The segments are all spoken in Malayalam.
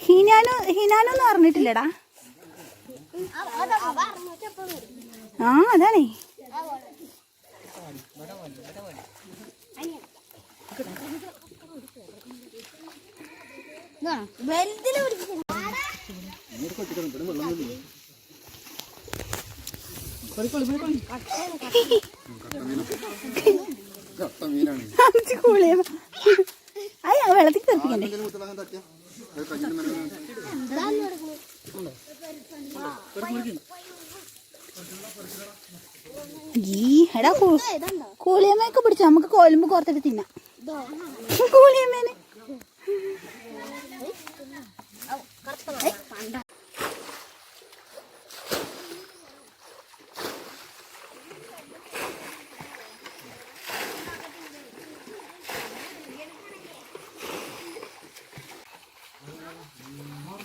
ഹിനാനു ഹിനാനു എന്ന് പറഞ്ഞിട്ടില്ലടാ ആ അതാണേ. വലുതിൽ അയ്യ വെള്ളത്തിൽ തെറിപ്പിക്കണ്ടേ ഈ എടാ കൂളിയമ്മയൊക്കെ പിടിച്ചു? നമുക്ക് കോലുമ്പ് കോർത്തിട്ട് തിന്നാം. കൂളിയമ്മേനെ.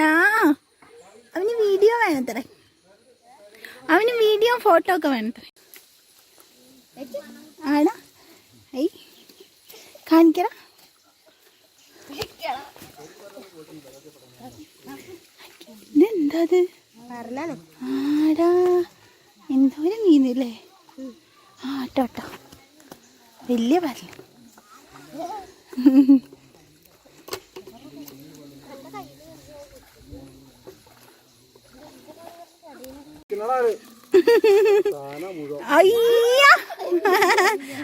ആ അവന് വീഡിയോ വേണത്രേ അവന് വീഡിയോ ഫോട്ടോ ഒക്കെ വേണത്രേ ആടാ ഐ കാണിക്കടാ. ഇതെന്താ ആടാ എന്തോരം മീനല്ലേ? ആ ടോട്ടോ വലിയ പരൽ അയ്യ.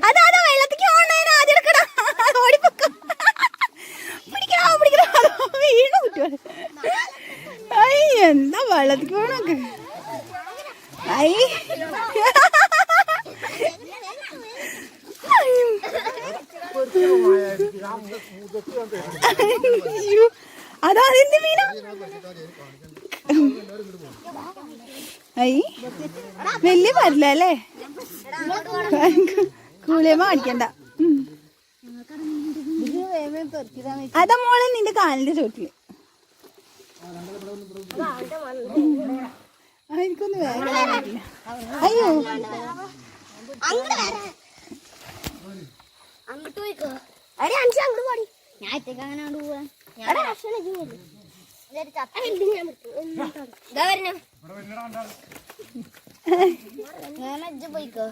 അതാ അതാ വെള്ളത്തിക്ക് ഓണേനെ ആദ്യം എടുക്കടാ ഓടിപ്പൊക്ക. പിടിക്കണോ പിടിക്കണോ വീണു കുട്ടിയോട് ഐ എന്താ വെള്ളത്തിക്ക് പോണൊക്കെ ഐ. അയ്യോ. അതാ അതെന്ത് മീനാ ഐ വലിയ പരല അല്ലേ? കൂളിയമ്മ കാണിക്കണ്ട അതാ മോളെ നിന്റെ കാലിന്റെ ചോട്ടിൽ. എനിക്കൊന്ന് വേറെ. അയ്യോ. അങ്ങോട്ട് പോയിക്കോ. അരെ അഞ്ച് അങ്ങോട്ട് പോടി. ഞാൻ ഒറ്റയ്ക്ക് അങ്ങനെ അങ്ങോട്ട് പോവാൻ ഞാൻ പോയിക്കോ?